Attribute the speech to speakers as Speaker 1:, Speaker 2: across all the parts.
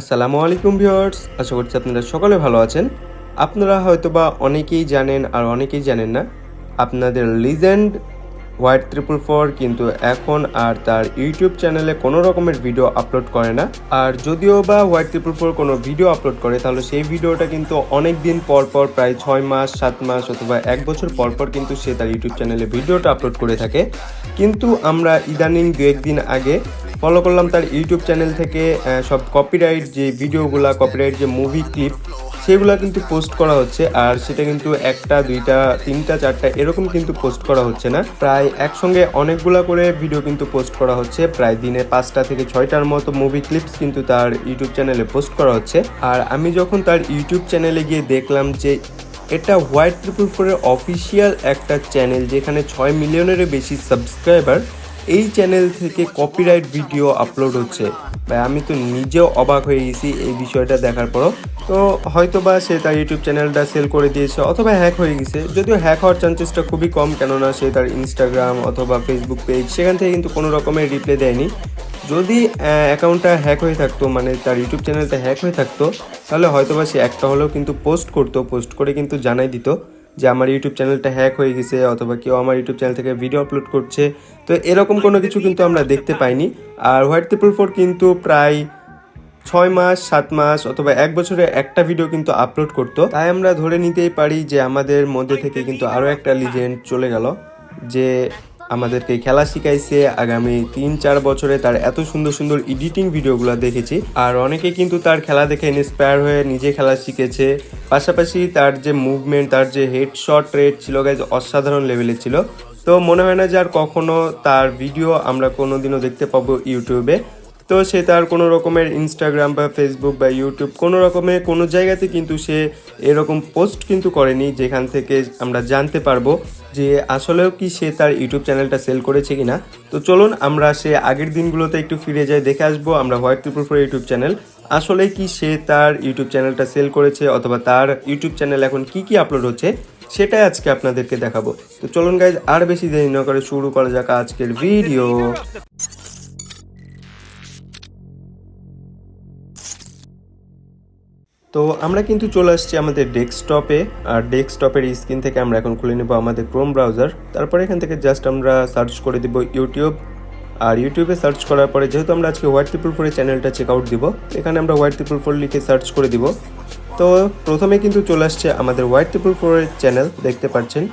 Speaker 1: আসসালামু আলাইকুম ভিউয়ার্স, আশা করছি আপনারা সকলে ভালো আছেন। আপনারা হয়তোবা অনেকেই জানেন আর অনেকেই জানেন না, আপনাদের লিজেন্ড হোয়াইট ট্রিপল ফোর কিন্তু এখন আর তার ইউটিউব চ্যানেলে কোনো রকমের ভিডিও আপলোড করে না। আর যদিও বা হোয়াইট ট্রিপল ফোর কোনো ভিডিও আপলোড করে, তাহলে সেই ভিডিওটা কিন্তু অনেক দিন পর পর, প্রায় ছয় মাস, সাত মাস অথবা এক বছর পর পর কিন্তু সে তার ইউটিউব চ্যানেলে ভিডিওটা আপলোড করে থাকে। কিন্তু আমরা ইদানিং দু একদিন আগে ফলো করলাম তার ইউটিউব চ্যানেল থেকে সব কপিরাইট যে ভিডিওগুলা কপিরাইট যে মুভি ক্লিপ সেগুলো কিন্তু পোস্ট করা হচ্ছে। আর সেটা কিন্তু একটা, দুইটা, তিনটা, চারটা, এরকম কিন্তু পোস্ট করা হচ্ছে না। প্রায় একসঙ্গে অনেকগুলা করে ভিডিও কিন্তু পোস্ট করা হচ্ছে। প্রায় দিনে পাঁচটা থেকে ছয়টার মতো মুভি ক্লিপস কিন্তু তার ইউটিউব চ্যানেলে পোস্ট করা হচ্ছে। আর আমি যখন তার ইউটিউব চ্যানেলে গিয়ে দেখলাম যে এটা হোয়াইট ট্রিপল ফোরের অফিসিয়াল একটা চ্যানেল যেখানে ছয় মিলিয়নেরও বেশি সাবস্ক্রাইবার এই চ্যানেল থেকে কপিরাইট ভিডিও আপলোড হচ্ছে। ভাই, আমি তো নিজেও অবাক হয়ে গেছি এই বিষয়টা দেখার পরও। তো হয়তো বা সে তার ইউটিউব চ্যানেলটা সেল করে দিয়েছে অথবা হ্যাক হয়ে গেছে। যদিও হ্যাক হওয়ার চান্সেসটা খুবই কম, কেননা সে তার ইনস্টাগ্রাম অথবা ফেসবুক পেজ সেখান থেকে কিন্তু কোনো রকমের রিপ্লাই দেয়নি। যদি অ্যাকাউন্টটা হ্যাক হয়ে থাকতো মানে তার ইউটিউব চ্যানেলটা হ্যাক হয়ে থাকতো, তাহলে হয়তোবা সে একটা হলেও কিন্তু পোস্ট করতো পোস্ট করে কিন্তু জানাই দিত। যে আমার ইউটিউব চ্যানেলটা হ্যাক হয়ে গেছে অথবা কেউ আমার ইউটিউব চ্যানেল থেকে ভিডিও আপলোড করছে। তো এরকম কোনো কিছু কিন্তু আমরা দেখতে পাইনি। আর হোয়াইট ট্রিপল ফোর কিন্তু প্রায় ছয় মাস, সাত মাস অথবা এক বছরে একটা ভিডিও কিন্তু আপলোড করতো। তাই আমরা ধরে নিতেই পারি যে আমাদের মধ্যে থেকে কিন্তু আরও একটা লিজেন্ড চলে গেল, যে আমাদেরকে খেলা শিখাইছে। আগামী তিন, চার বছরে তার এত সুন্দর সুন্দর এডিটিং ভিডিওগুলো দেখেছি। আর অনেকে কিন্তু তার খেলা দেখে ইন্সপায়ার হয়ে নিজে খেলা শিখেছে। পাশাপাশি তার যে মুভমেন্ট তার যে হেড হেডশট রেট ছিল গাইজ অসাধারণ লেভেলে ছিল। তো মনে হয় না যে আর কখনো তার ভিডিও আমরা কোনোদিনও দেখতে পাবো ইউটিউবে। তো সে তার কোনো রকমের ইনস্টাগ্রাম বা ফেসবুক বা ইউটিউব কোনো রকমের কোনো জায়গাতে কিন্তু সে এরকম পোস্ট কিন্তু করেনি যেখান থেকে আমরা জানতে পারব যে আসলেও কি সে তার ইউটিউব চ্যানেলটা সেল করেছে কি না তো চলুন আমরা সে আগের দিনগুলোতে একটু ফিরে যাই, দেখে আসব আমরা White triple four YouTube channel আসলে কি সে তার ইউটিউব চ্যানেলটা সেল করেছে অথবা তার ইউটিউব চ্যানেল এখন কি কি আপলোড হচ্ছে সেটাই আজকে আপনাদেরকে দেখাবো। তো চলুন গাইজ আর বেশি দেরি না করে শুরু করা যাক আজকের ভিডিও তো আমরা কিন্তু চলে আসছি আমাদের ডেস্কটপে, আর ডেস্কটপের স্ক্রিন থেকে আমরা এখন খুলে নেব আমাদের ক্রোম ব্রাউজার তারপরে এখান থেকে জাস্ট আমরা সার্চ করে দিব ইউটিউব আর ইউটিউবে সার্চ করার পরে যেহেতু আমরা আজকে হোয়াইট পিপুল ফোরের চ্যানেলটা চেক আউট দিব, এখানে আমরা হোয়াইট পিপুল ফোর লিখে সার্চ করে দিব। তো প্রথমে কিন্তু চলে আসছে আমাদের হোয়াইট পিপুল ফোরের চ্যানেল দেখতে পাচ্ছেন।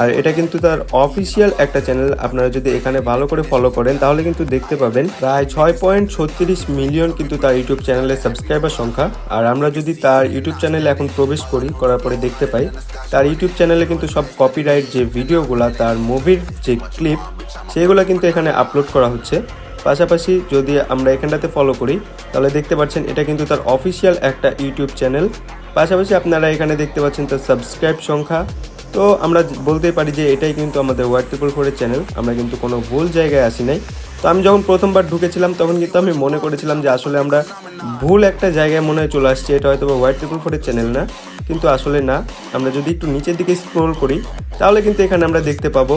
Speaker 1: আর এটা কিন্তু তার অফিসিয়াল একটা চ্যানেল আপনারা যদি এখানে ভালো করে ফলো করেন, তাহলে কিন্তু দেখতে পাবেন প্রায় ছয় পয়েন্ট ছত্রিশ মিলিয়ন কিন্তু তার ইউটিউব চ্যানেলের সাবস্ক্রাইবার সংখ্যা। আর আমরা যদি তার ইউটিউব চ্যানেলে এখন প্রবেশ করি, করার পরে দেখতে পাই, তার ইউটিউব চ্যানেলে কিন্তু সব কপিরাইট যে ভিডিওগুলো তার মুভির যে ক্লিপ সেগুলো কিন্তু এখানে আপলোড করা হচ্ছে। পাশাপাশি যদি আমরা এখানটাতে ফলো করি, তাহলে দেখতে পাচ্ছেন এটা কিন্তু তার অফিসিয়াল একটা ইউটিউব চ্যানেল পাশাপাশি আপনারা এখানে দেখতে পাচ্ছেন তার সাবস্ক্রাইব সংখ্যা। তো আমরা বলতেই পারি যে এটাই কিন্তু আমাদের হোয়াইট ট্রিপল ফোরের চ্যানেল আমরা কিন্তু কোনো ভুল জায়গায় আসি নাই। তো আমি যখন প্রথমবার ঢুকেছিলাম, তখন কিন্তু আমি মনে করেছিলাম যে আসলে আমরা ভুল একটা জায়গায় মনে হয় চলে আসছি। এটা হয়তো বা হোয়াইট ট্রিপল ফোরের চ্যানেল না, কিন্তু আসলে না। আমরা যদি একটু নিচের দিকে স্ক্রোল করি, তাহলে কিন্তু এখানে আমরা দেখতে পাবো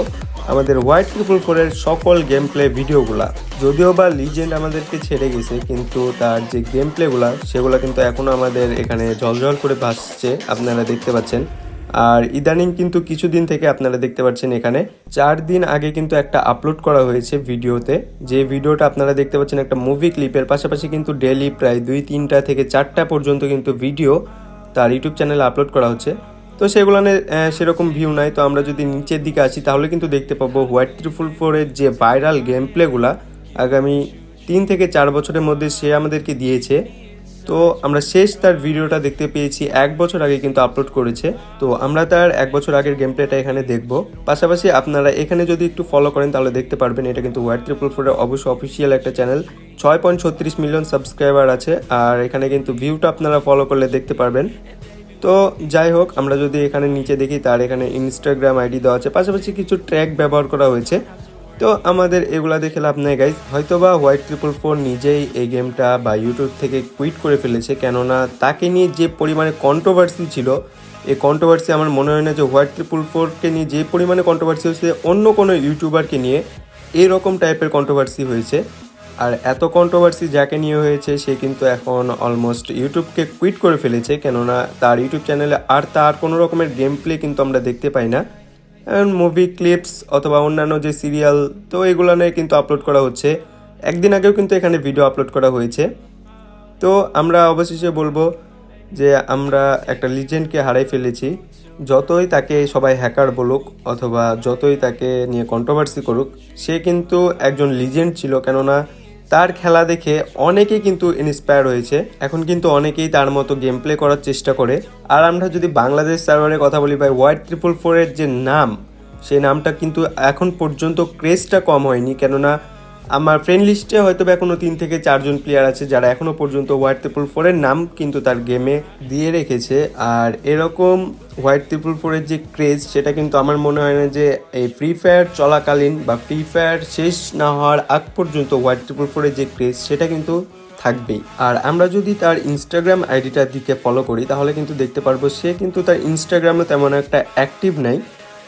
Speaker 1: আমাদের হোয়াইট ট্রিপল ফোরের সকল গেম প্লে ভিডিওগুলা যদিও বা লিজেন্ড আমাদেরকে ছেড়ে গেছে, কিন্তু তার যে গেম প্লেগুলা সেগুলো কিন্তু এখনও আমাদের এখানে জলজল করে ভাসছে। আপনারা দেখতে পাচ্ছেন। আর ইদানিং কিন্তু কিছুদিন থেকে আপনারা দেখতে পাচ্ছেন এখানে চার দিন আগে কিন্তু একটা আপলোড করা হয়েছে ভিডিওতে। যে ভিডিওটা আপনারা দেখতে পাচ্ছেন একটা মুভি ক্লিপের পাশাপাশি কিন্তু ডেলি প্রায় দুই, তিনটা থেকে চারটা পর্যন্ত কিন্তু ভিডিও তার ইউটিউব চ্যানেলে আপলোড করা হচ্ছে। তো সেগুলো সেরকম ভিউ নাই। তো আমরা যদি নিচের দিকে আসি, তাহলে কিন্তু দেখতে পাবো হোয়াইট ত্রিপুল ফোরের যে ভাইরাল গেম প্লেগুলা আগামী তিন থেকে চার বছরের মধ্যে সে আমাদেরকে দিয়েছে। তো আমরা শেষ তার ভিডিওটা দেখতে পেয়েছি, এক বছর আগে কিন্তু আপলোড করেছে। তো আমরা তার এক বছর আগের গেম প্লেটা এখানে দেখব। পাশাপাশি আপনারা এখানে যদি একটু ফলো করেন, তাহলে দেখতে পারবেন এটা কিন্তু হোয়াইট ট্রিপল ফোরের অবশ্য অফিসিয়াল একটা চ্যানেল ছয় পয়েন্ট ছত্রিশ মিলিয়ন সাবস্ক্রাইবার আছে, আর এখানে কিন্তু ভিউটা আপনারা ফলো করলে দেখতে পারবেন। তো যাই হোক, আমরা যদি এখানে নিচে দেখি, তার এখানে ইনস্টাগ্রাম আইডি দেওয়া আছে। পাশাপাশি কিছু ট্র্যাক ব্যবহার করা হয়েছে। তো আমাদের এগুলা দেখে লাভ নেই গাইজ হয়তো বা হোয়াইট ট্রিপল ফোর নিজেই এই গেমটা বা ইউটিউব থেকে কুইট করে ফেলেছে, কেননা তাকে নিয়ে যে পরিমাণে কন্ট্রোভার্সি ছিল, এই কন্ট্রোভার্সি আমার মনে হয় না যে হোয়াইট ট্রিপল ফোরকে নিয়ে যে পরিমাণে কন্ট্রোভার্সি হয়েছে, অন্য কোনো ইউটিউবারকে নিয়ে এরকম টাইপের কন্ট্রোভার্সি হয়েছে। আর এত কন্ট্রোভার্সি যাকে নিয়ে হয়েছে, সে কিন্তু এখন অলমোস্ট ইউটিউবকে কুইট করে ফেলেছে, কেননা তার ইউটিউব চ্যানেলে আর তার কোনো রকমের গেম প্লে কিন্তু আমরা দেখতে পাই না। মুভি ক্লিপস অথবা অন্যান্য যে সিরিয়াল তো এগুলো নিয়ে কিন্তু আপলোড করা হচ্ছে। একদিন আগেও কিন্তু এখানে ভিডিও আপলোড করা হয়েছে। তো আমরা অবশেষে বলব যে আমরা একটা লিজেন্ডকে হারাই ফেলেছি। যতই তাকে সবাই হ্যাকার বলুক অথবা যতই তাকে নিয়ে কন্ট্রোভার্সি করুক, সে কিন্তু একজন লিজেন্ড ছিল। কেননা তার খেলা দেখে অনেকেই কিন্তু ইন্সপায়ার হয়েছে। এখন কিন্তু অনেকেই তার মতো গেম প্লে করার চেষ্টা করে। আর আমরা যদি বাংলাদেশ সার্ভারের কথা বলি ভাই ওয়াইড ট্রিপল ফোরের যে নাম, সেই নামটা কিন্তু এখন পর্যন্ত ক্রেজটা কম হয়নি। কেননা আমার ফ্রেন্ড লিস্টে হয়তো বা এখনও তিন থেকে চারজন প্লেয়ার আছে যারা এখনও পর্যন্ত হোয়াইট ট্রিপল ফোরের নাম কিন্তু তার গেমে দিয়ে রেখেছে। আর এরকম হোয়াইট ট্রিপল ফোরের যে ক্রেজ সেটা কিন্তু আমার মনে হয় না যে এই ফ্রি ফায়ার চলাকালীন বা ফ্রি ফায়ার শেষ না হওয়ার আগ পর্যন্ত হোয়াইট ট্রিপল ফোরের যে ক্রেজ সেটা কিন্তু থাকবেই। আর আমরা যদি তার ইনস্টাগ্রাম আইডিটার দিকে ফলো করি, তাহলে কিন্তু দেখতে পারব সে কিন্তু তার ইনস্টাগ্রামে তেমন একটা অ্যাক্টিভ নাই।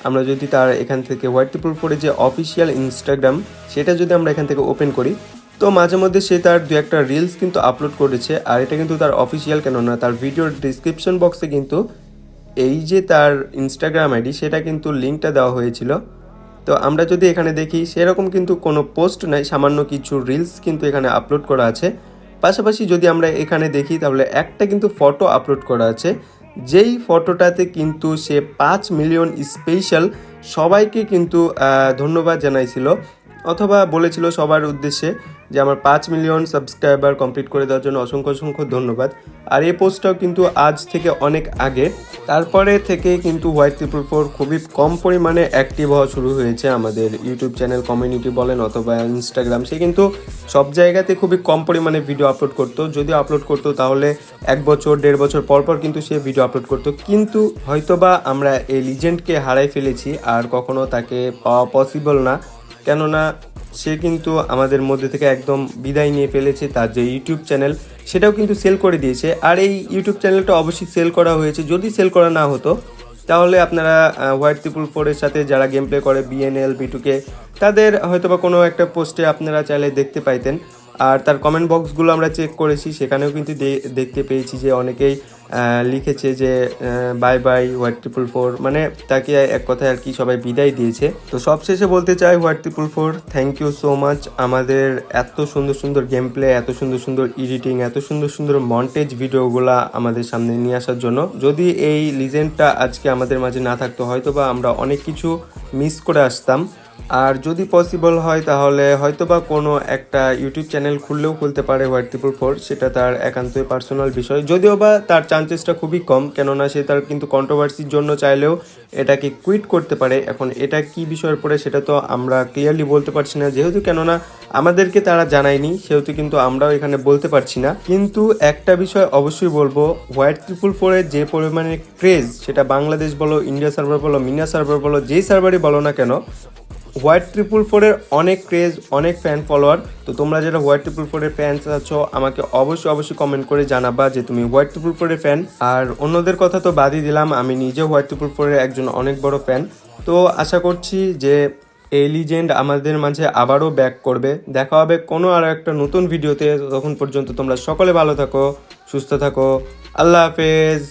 Speaker 1: আমরা যদি তার এখান থেকে হোয়াইট ট্রিপল ফোরে যে অফিসিয়াল ইনস্টাগ্রাম, সেটা যদি আমরা এখান থেকে ওপেন করি, তো মাঝে মধ্যে সে তার দু একটা রিলস কিন্তু আপলোড করেছে, আর এটা কিন্তু তার অফিসিয়াল কেন না, তার ভিডিওর ডিসক্রিপশন বক্সে কিন্তু এই যে তার ইনস্টাগ্রাম আইডি সেটা কিন্তু লিঙ্কটা দেওয়া হয়েছিল। তো আমরা যদি এখানে দেখি, সেরকম কিন্তু কোনো পোস্ট নাই, সামান্য কিছু রিলস কিন্তু এখানে আপলোড করা আছে। পাশাপাশি যদি আমরা এখানে দেখি, তাহলে একটা কিন্তু ফটো আপলোড করা আছে। যেই ফটোটাতে কিন্তু সে পাঁচ মিলিয়ন স্পেশাল সবাইকে কিন্তু ধন্যবাদ জানাইছিল। অথবা বলেছিল সবার উদ্দেশ্যে যে আমার পাঁচ মিলিয়ন সাবস্ক্রাইবার কমপ্লিট করে দেওয়ার জন্য অসংখ্য অসংখ্য ধন্যবাদ। আর এই পোস্টটাও কিন্তু আজ থেকে অনেক আগে। তারপরে থেকে কিন্তু হোয়াইট ট্রিপল ফোর খুবই কম পরিমাণে অ্যাক্টিভ হওয়া শুরু হয়েছে আমাদের ইউটিউব চ্যানেল কমিউনিটি বলেন অথবা ইনস্টাগ্রাম সে কিন্তু সব জায়গাতে খুবই কম পরিমাণে ভিডিও আপলোড করতো। যদি আপলোড করতো, তাহলে এক বছর, দেড় বছর পর পর কিন্তু সে ভিডিও আপলোড করতো। কিন্তু হয়তোবা আমরা এই লিজেন্ডকে হারাই ফেলেছি, আর কখনো তাকে পাওয়া পসিবল না। কেননা সে কিন্তু আমাদের মধ্যে থেকে একদম বিদায় নিয়ে ফেলেছে তার যে ইউটিউব চ্যানেল, সেটাও কিন্তু সেল করে দিয়েছে। আর এই ইউটিউব চ্যানেলটা অবশ্যই সেল করা হয়েছে। যদি সেল করা না হতো, তাহলে আপনারা হোয়াইট ত্রিপুল ফোরের সাথে যারা গেম প্লে করে বিএনএল বিটুকে তাদের হয়তোবা কোনো একটা পোস্টে আপনারা চাইলে দেখতে পাইতেন। আর তার কমেন্ট বক্সগুলো আমরা চেক করেছি, সেখানেও কিন্তু দেখতে পেয়েছি যে অনেকেই লিখেছে যে bye bye White triple four মানে তাকে এক কথায় আর কি সবাই বিদায় দিয়েছে। তো সবশেষে বলতে চাই White triple four thank you so much আমাদের এত সুন্দর সুন্দর গেম প্লে এত সুন্দর সুন্দর এডিটিং এত সুন্দর সুন্দর মন্টেজ ভিডিওগুলা আমাদের সামনে নিয়ে আসার জন্য। যদি এই লিজেন্ডটা আজকে আমাদের মাঝে না থাকতো হয়তো বা আমরা অনেক কিছু মিস করে আসতাম। আর যদি পসিবল হয় তাহলে হয়তো বা কোনো একটা ইউটিউব চ্যানেল খুললেও খুলতে পারে হোয়াইট ট্রিপল ফোর সেটা তার একান্তই পার্সোনাল বিষয়। যদিও বা তার চান্সেসটা খুবই কম, কেননা সে তার কিন্তু কন্ট্রোভার্সির জন্য চাইলেও এটাকে কুইট করতে পারে। এখন এটা কি বিষয়ের পরে সেটা তো আমরা ক্লিয়ারলি বলতে পারছি না, যেহেতু কেননা আমাদেরকে তারা জানায়নি, সেহেতু কিন্তু আমরাও এখানে বলতে পারছি না। কিন্তু একটা বিষয় অবশ্যই বলব হোয়াইট ট্রিপল ফোরের যে পরিমাণে ক্রেজ সেটা বাংলাদেশ বলো ইন্ডিয়া সার্ভার বলো মিনা সার্ভার বলো, যেই সার্ভারই বলো না কেন হোয়াইট ট্রিপল ফোরের অনেক ক্রেজ অনেক ফ্যান ফলোয়ার তো তোমরা যারা হোয়াইট ট্রিপল ফোরের ফ্যান্স আছো, আমাকে অবশ্যই অবশ্যই কমেন্ট করে জানাবা যে তুমি হোয়াইট ট্রিপল ফোরের ফ্যান আর অন্যদের কথা তো বাদই দিলাম, আমি নিজে হোয়াইট ট্রিপল ফোরের একজন অনেক বড় ফ্যান তো আশা করছি যে এই লিজেন্ড আমাদের মাঝে আবারও ব্যাক করবে। দেখা হবে কোনো আর একটা নতুন ভিডিওতে তখন পর্যন্ত তোমরা সকলে ভালো থাকো, সুস্থ থাকো। আল্লাহ হাফেজ।